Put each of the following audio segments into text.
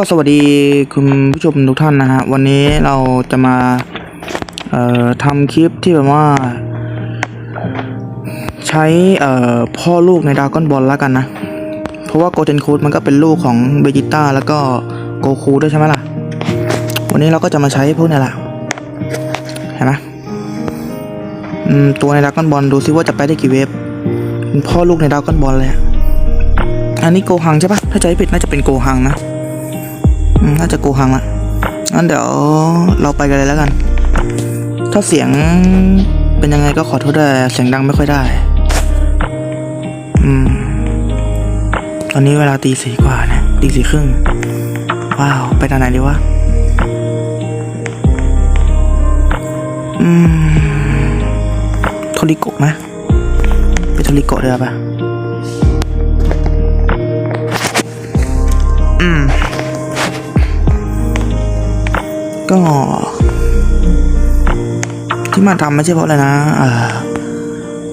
ก็สวัสดีคุณผู้ชมทุกท่านนะฮะวันนี้เราจะมาเอ่อทำคลิปที่แบบว่า ใช้เอ่อพ่อลูกในด r a ก้อนบอลแล้วกันนะ เพราะว่าโกเ e นคูดมันก็เป็นลูกของเบจิต้าแล้วก็โกคูด้วยใช่ไหมล่ะ วันนี้เราก็จะมาใช้พวกนี้แหละเห็นไหมตัวในด r a ก้อนบอลดูซิว่าจะไปได้กี่เวฟเป็นพ่อลูกในด r a ก้อนบอลเลยอันนี้โกฮังใช่ปะถ้าใจผิดน่าจะเป็นโกฮังนะ น่าจะโกหังละงั้นเดี๋ยวเราไปกันเลยแล้วกัน ถ้าเสียงเป็นยังไงก็ขอโทษด้วยเสียงดังไม่ค่อยได้อืมตอนนี้เวลาตีสี่กว่านี่ยตีสี่ครึ่ง ว้าว ไปทางไหนดีวะ อืมโทริโกะไหมไปโทริโกะเดี๋ยวปะอืม ก็ ที่มาทำไม่ใช่เพราะอะไรนะเออ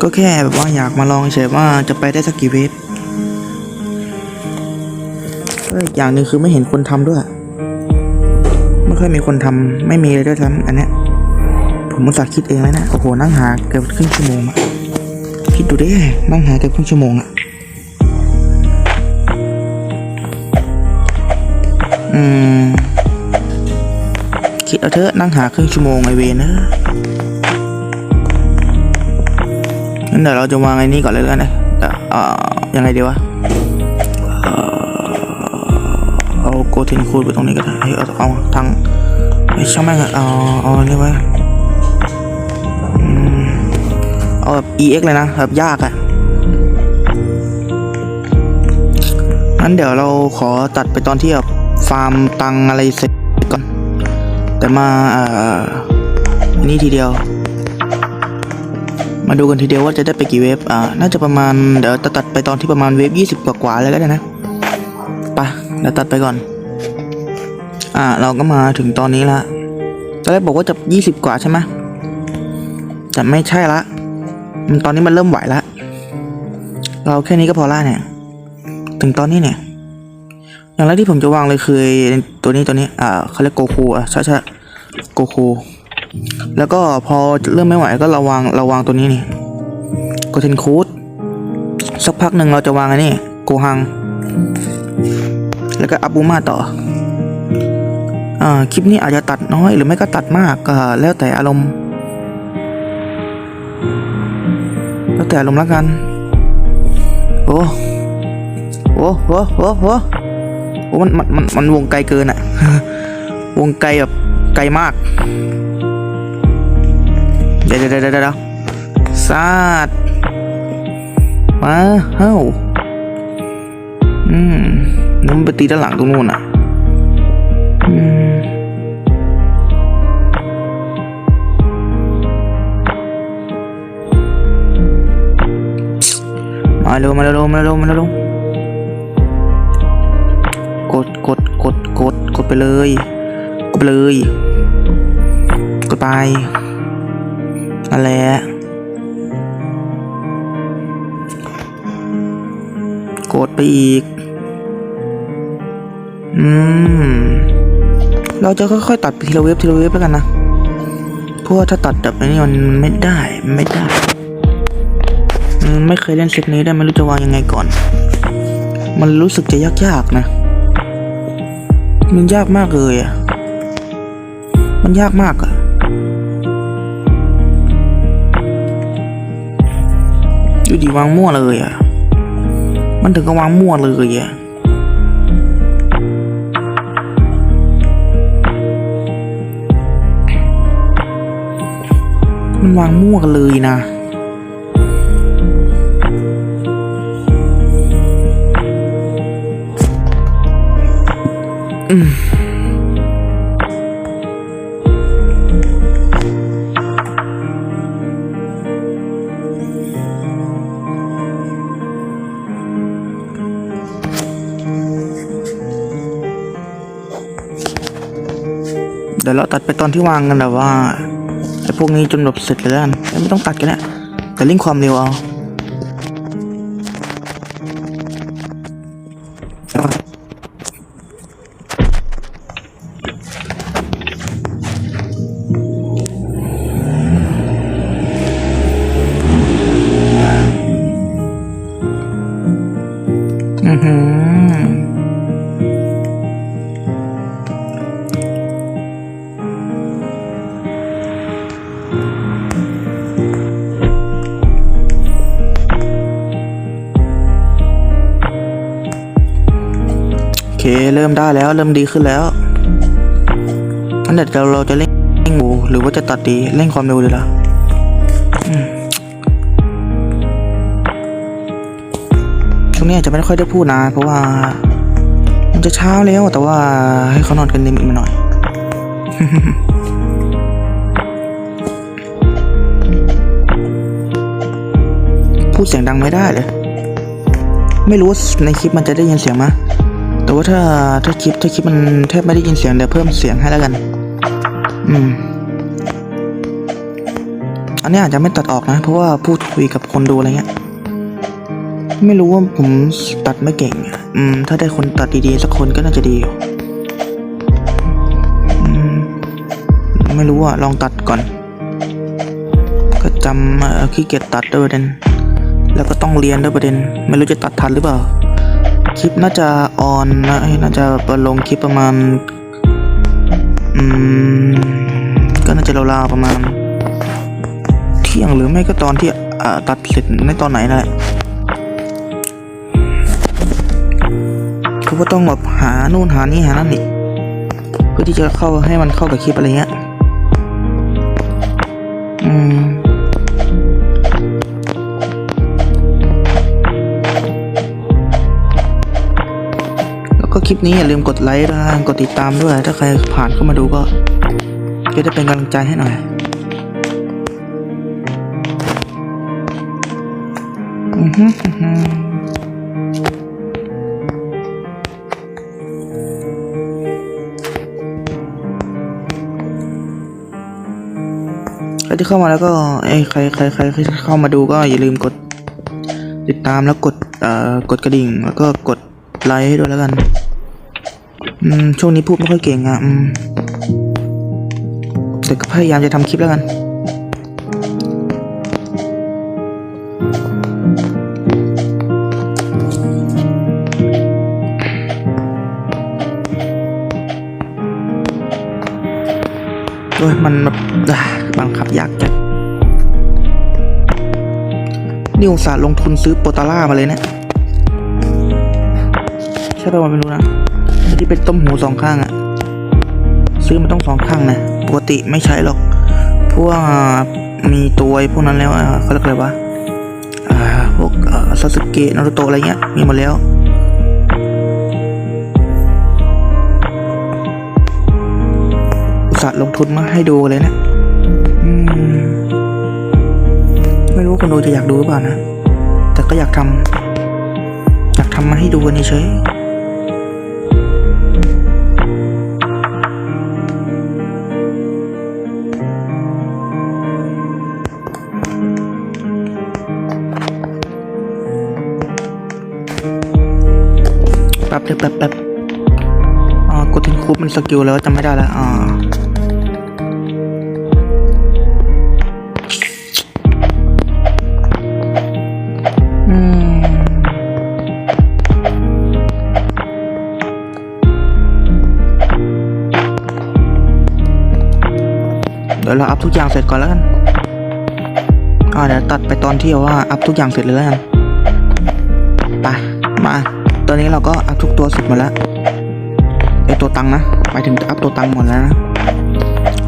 ก็แค่แบบว่าอยากมาลองเฉยว่าจะไปได้สักกี่เวฟก็อีกอย่างหนึ่งคือไม่เห็นคนทำด้วย ไม่ค่อยมีคนทำไม่มีเลยด้วยซ้ำอันเนี้ยผมมุตส่าห์คิดเองแล้วนะโอ้โหนั่งหาเกือบครึ่งชั่วโมงอะคิดดูดินั่งหาเกือบครึ่งชั่วโมงอะอืม เอาเถอะนั่งหาครึ่งชั่วโมงไอเวนเนอะงั้นเดี๋ยวเราจะวางไอ้นี่ก่อนเลยแล้วกันนะเอ่อยังไงดีวะเอาโกเทนคูดไปตรงนี้ก็ได้เอาเอาทางไอ้ช่างแม่งอะเอาเอาอันนี้ไว้อืมเอาแบบ EX เลยนะแบบยากอะงั้นเดี๋ยวเราขอตัดไปตอนที่แบบฟาร์มตังอะไรเสร็จ แต่มาอ่ออันนี่ทีเดียว มาดูกันทีเดียวว่าจะได้ไปกี่เวฟอ่าน่าจะประมาณเดี๋ยวจะตัดไปตอนที่ประมาณเวฟยี่สิบกว่าๆเลยก็ได้นะไปะเดี๋ยวตัดไปก่อน อ่า เราก็มาถึงตอนนี้ละตอนแรกบอกว่าจะยี่สิบกว่าใช่ไหมแต่ไม่ใช่ละมันตอนนี้มันเริ่มไหวละเราแค่นี้ก็พอละเนี่ย ถึงตอนนี้เนี่ย อย่างแรกที่ผมจะวางเลยคือตัวนี้ตัวนี้ อ่าเขาเรียกโกคูอะใช่ใช่ โกคูแล้วก็พอเริ่มไม่ไหวก็ราวางราวางตัวนี้นี่โกเทนคูดสักพักหนึ่งเราจะวางอันนี้โกฮัง แล้วก็อับูมาต่ออ่าคลิปนี้อาจจะตัดน้อยหรือไม่ก็ตัดมากก็แล้วแต่อารมณ์ แล้วแต่อารมณ์ละกัน โอ้โอ้โหโอ้โหโอ้มันมันมันมันวงไกลเกินอะวงไกลแบบ ไกลมากเดี๋ยวเดี๋ยวเดี๋ยวเดี๋ยวซาดมาเฮ้าอืมนู้นไปตีด้านหลังตรงนู้นอะมมาเร็วมาเร็วมาเร็วมาเร็วกดกดกดกดกดไปเลย เลยกดไปนั่นแหละกดไปอีก อืม เราจะค่อยๆตัดไปทีละเว็บทีละเว็บแล้วกันนะ เพราะว่าถ้าตัดแบบนี้มันไม่ได้ไม่ได้ ไม่เคยเล่นเซตนี้ได้ไม่รู้จะวางยังไงก่อน มันรู้สึกจะยากๆนะ มันยากมากเลยอะ มันยากมากอะอยู่ดีวางมั่วเลยอะมันถึงกับวางมั่วเลยอะมันวางมั่วกันเลยนะอืม เดี๋ยวเราตัดไปตอนที่วางกันแบบว่าไอ้พวกนี้จนแบบเสร็จแล้วกันไม่ต้องตัดกันแล้วแต่ลิงความเร็วเอา แล้วเริ่มดีขึ้นแล้วอันเดี๋ยวเราจะเร่งเร่งหมูหรือว่าจะตัดดีเร่งความเร็วดีละช่วงนี้อาจจะไม่ค่อยได้พูดนะ เพราะว่า มันจะเช้าแล้วแต่ว่าให้เขานอนกันนิดหน่อยพูดเสียงดังไม่ได้เลย ไม่รู้ในคลิปมันจะได้ยินเสียงไหม แต่ว่าถ้าถ้าคลิปถ้าคลิปมันแทบไม่ได้ยินเสียงเดี๋ยวเพิ่มเสียงให้แล้วกัน อืม อันนี้อาจจะไม่ตัดออกนะ เพราะว่าพูดคุยกับคนดูอะไรเงี้ย ไม่รู้ว่าผมตัดไม่เก่ง อืม ถ้าได้คนตัดดีๆสักคนก็น่าจะดีอยู่อืมไม่รู้อะลองตัดก่อน ก็จำขี้เกียจตัดด้วยประเด็น แล้วก็ต้องเรียนด้วยประเด็น ไม่รู้จะตัดทันหรือเปล่า คลิปน่าจะออนนะเอ้น่าจะลงคลิปประมาณ อืม ก็น่าจะราวๆประมาณ เที่ยงหรือไม่ก็ตอนที่อ่าตัดเสร็จในตอนไหนนั่นแหละคือว่าต้องแบบหานู่นหานี่หานั่นอีกเพื่อที่จะเข้าให้มันเข้ากับคลิปอะไรเงี้ย อืม คลิปนี้อย่าลืมกดไลค์นะกดติดตามด้วย ถ้าใครผ่านเข้ามาดูก็จะได้เป็นกำลังใจให้หน่อยอือฮึอือฮึใครที่เข้ามาแล้วก็เอ้ใครใครใครใครที่เข้ามาดูก็อย่าลืมกดติดตามแล้วกดเอ่อกดกระดิ่งแล้วก็กดไลค์ให้ด้วยแล้วกัน อืมช่วงนี้พูดไม่ค่อยเก่งอะอืมแต่ก็พยายามจะทำคลิปแล้วกัน โอ้ยมันแบบบังคับยากจัดนี่อุตส่าห์ลงทุนซื้อโปตาร่ามาเลยเนี่ยใช่ป่าวไม่รู้นะ ที่เป็นต้มหูสองข้างอะซื้อมาต้องสองข้างนะปกติไม่ใช้หรอก พว่ามีตัวพวกนั้นแล้วอะเขาเรียกอะไรวะพวกซาสึเกะนารูโตะอะไรเงี้ยมีหมดแล้วอุตส่าห์ลงทุนมาให้ดูเลยนะมไม่รู้คนดูจะอยากดูหรือเปล่านะ แต่ก็อยากทำอยากทำมาให้ดูกันเฉย เดียวแป๊บแป๊บอ่ากดทิ้งคูปมันสกิลแล้วจำไม่ได้แล้วอ่าอืมเดี๋ยวเราอัพทุกอย่างเสร็จก่อนแล้วกันอ่าเดี๋ยวตัดไปตอนที่ว่าอัพทุกอย่างเสร็จเลยแล้วกัน ไป มา อนนี้เราก็อัพทุกตัวเสร็จหมดแล้วไอตัวตังนะหมายถึงอัพตัวตังหมดแล้วนะ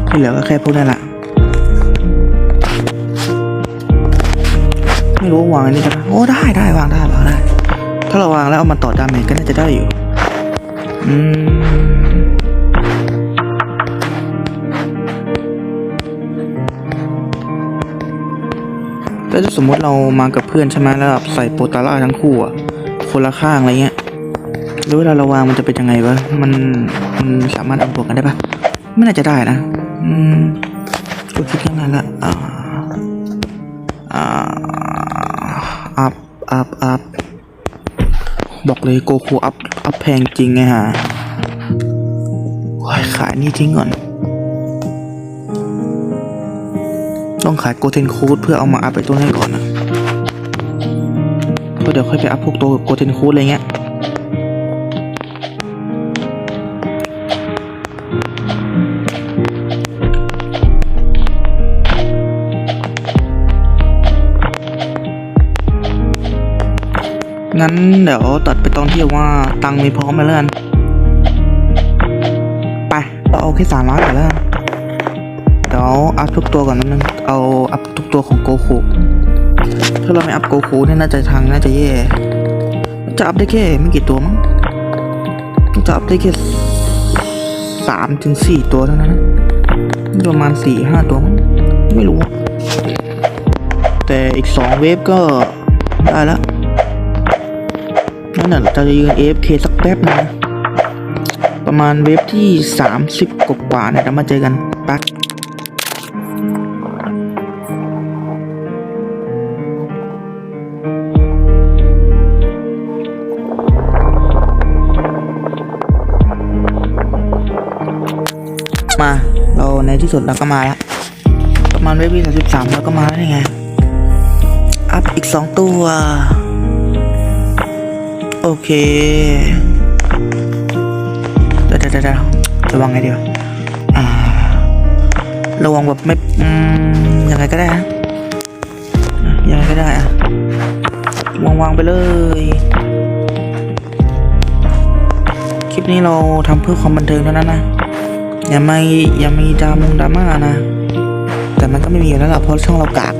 ที่เหลือก็แค่พวกนี้แหละไม่รู้วางอันนี้ได้ปะโอ้ได้ได้วางได้วางได้ ถ้าเราวางแล้วเอามาต่อดาเมจก็น่าจะได้อยู่ อืมแล้วถ้าสมมติเรามากับเพื่อนใช่ไหมแล้วใส่โปรตาร่าทั้งคู่อะคนละข้างอะไรเงี้ย แล้วเวลาเราวางมันจะเป็นยังไงวะ มันมันสามารถเอาบวกกันได้ปะไม่น่าจะได้นะ อืมก็คิดแค่นั้นละอ่าอ่าอัพอัพอัพบอกเลยโกคูอัพอัพแพงจริงไงฮะขายนี่ทิ้งก่อน ต้องขายโกเทนคูดเพื่อเอามาอัพไปตัวนี้ก่อนนะก็เดี๋ยวค่อยไปอัพพวกตัวโกเทนคูดอะไรเงี้ย งั้นเดี๋ยวตัดไปตอนที่ว่าตังมีพร้อมแล้วกันแค่สามร้อยก่อนแล้วกันเดี๋ยวอัพทุกตัวก่อนนิดนึงเอาอัพทุกตัวของโกคูถ้าเราไม่อัพโกคูเนี่ยน่าจะทางน่าจะแย่จะอัพได้แค่ไม่กี่ตัวมั้งจะอัพได้แค่สามถึงสี่ตัวเท่านั้นประมาณสี่ห้าตัวมั้งไม่รู้ แต่อีกสองเวฟก็ได้แล้ว น่ะเราจะยืน AFK สักแป๊บนึงนะประมาณเวฟที่ 30 กว่าๆเนี่ยเรามาเจอกันปักมาเราในที่สุดเราก็มาแล้วประมาณเวฟที่33เราก็มาแล้วไงอัพอีกสองตัว โอเคเดี๋ยวเดี๋ยวเดี๋ยวระวังไงเดียวระวังแบบไม่ยังไงก็ได้ฮะยังไงก็ได้อะวางวางไปเลย คลิปนี้เราทำเพื่อความบันเทิงเท่านั้นนะอย่าไม่อย่ามีดรามงดราม่านะ แต่มันก็ไม่มีอยู่แล้วล่ะเพราะช่องเรากาก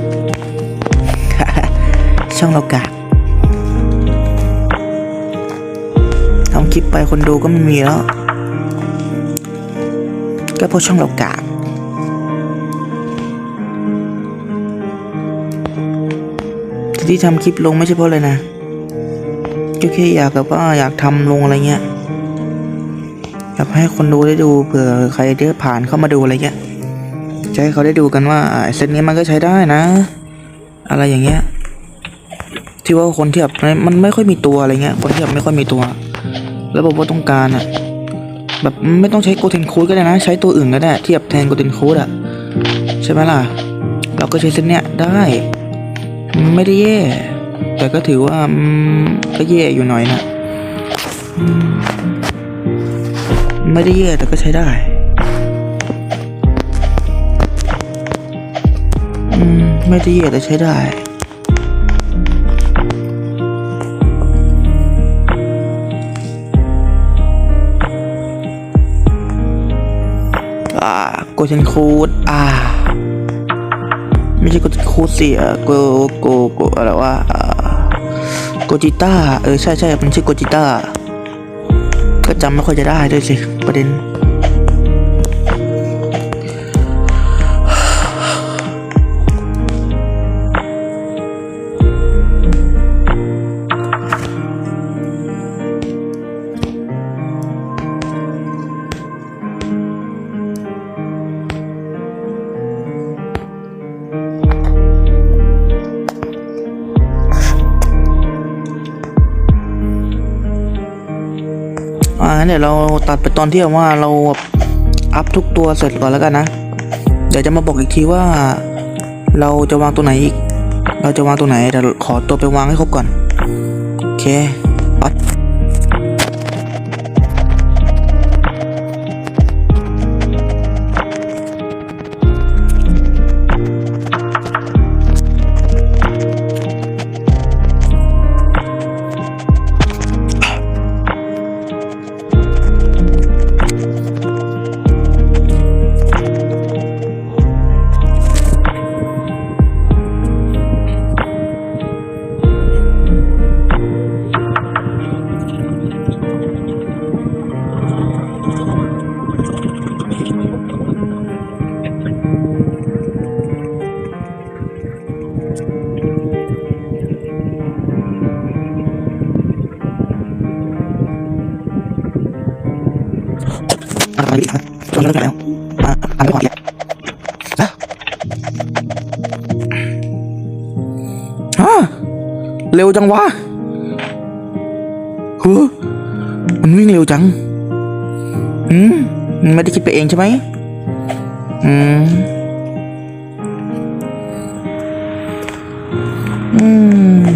ช่องเรากากำคลิปไปคนดูก็ไม่มีแล้ว ก็เพราะช่องเรากากที่ทำคลิปลงไม่ใช่เพราะอะไรนะก็แค่อยากแบบว่าอยากทำลงอะไรเงี้ยอยากให้คนดูได้ดูเผื่อใครเดินผ่านเข้ามาดูอะไรเงี้ยจะให้เขาได้ดูกันว่าอ่าเซตนี้มันก็ใช้ได้นะ อะไรอย่างเงี้ยที่ว่าคนที่แบบมันไม่ค่อยมีตัวอะไรเงี้ย คนที่แบบไม่ค่อยมีตัว แล้วบอกว่าต้องการอะแบบไม่ต้องใช้โกเทนโคูดก็ได้นะ ใช้ตัวอื่นก็ได้ที่แบบแทนโกเทนโคูดอะใช่ไหมล่ะ เราก็ใช้เซตเนี้ยได้ไม่ได้แย่ แต่ก็ถือว่าก็แย่อยู่หน่อยนะไม่ได้แย่แต่ก็ใช้ได้ไม่ได้แย่แต่ใช้ได้ อ่าโกเชนคูดอ่า ไม่ใช่โกเชนคูดสิเออโกโกโกอะไรวะอ่าโกจิต้าเออใช่ใช่มันชื่อโกจิต้าก็จำไม่ค่อยจะได้ด้วยสิประเด็น เดี๋ยวเราตัดไปตอนที่แบบว่าเราอัพทุกตัวเสร็จก่อนแล้วกันนะ เดี๋ยวจะมาบอกอีกทีว่า เราจะวางตัวไหนอีก เราจะวางตัวไหนแต่ขอตัวไปวางให้ครบก่อน โอเคปัด วจังวะเฮ้มันวิ่งเร็วจังอืมมันไม่ได้คิดไปเองใช่ไหมอืมอืม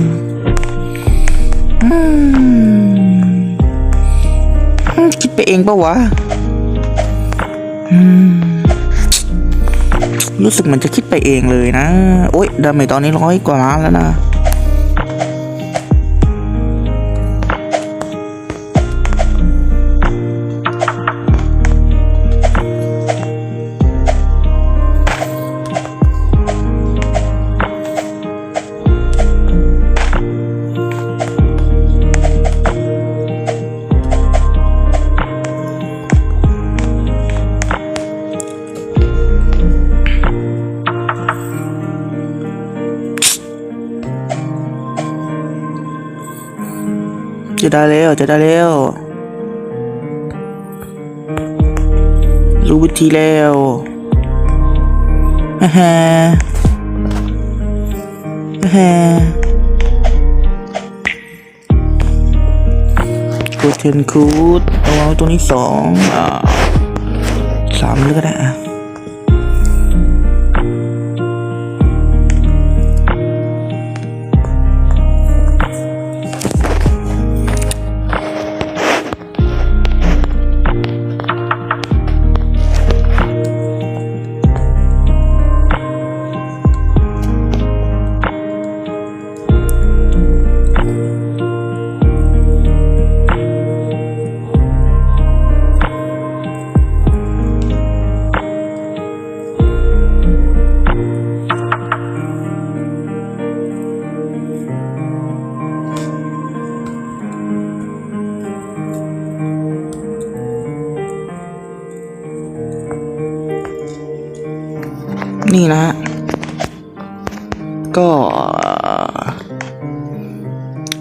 อืมคิดไปเองปะวะอืมรู้สึกเหมันจะคิดไปเองเลยนะ โอ๊ยดาเมจตอนนี้ร้อยกว่าล้านแล้วนะ ได้แล้วจะได้แล้ว รู้วิธีแล้วฮ่าฮ่าฮ่ากดเทนคูดเอาไว้ตัวนี้สองอ่าสามเลยก็ได้อะ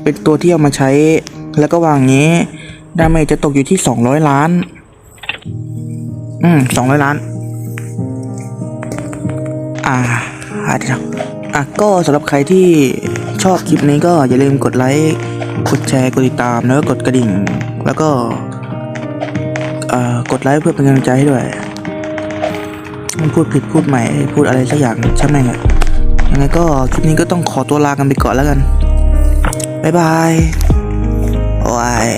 เป็นตัวที่เอามาใช้ แล้วก็วางงนี้ ดาเมจจะตกอยู่ที่สองร้อยล้าน อืมสองร้อยล้าน อ่าอะเดี๋ยวอะก็สำหรับใครที่ชอบคลิปนี้ก็อย่าลืมกดไลค์ กดแชร์ กดติดตาม แล้วก็กดกระดิ่ง แล้วก็กดไลค์เพื่อเป็นกำลังใจให้ด้วยมันพูดผิดพูดใหม่ พูดอะไรสักอย่างใช่างแม่งอะยังไงก็คลิปนี้ก็ต้องขอตัวลากันไปก่อนแล้วกัน บ๊ายบาย โอ้ย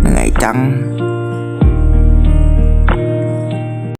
เหนื่อยจัง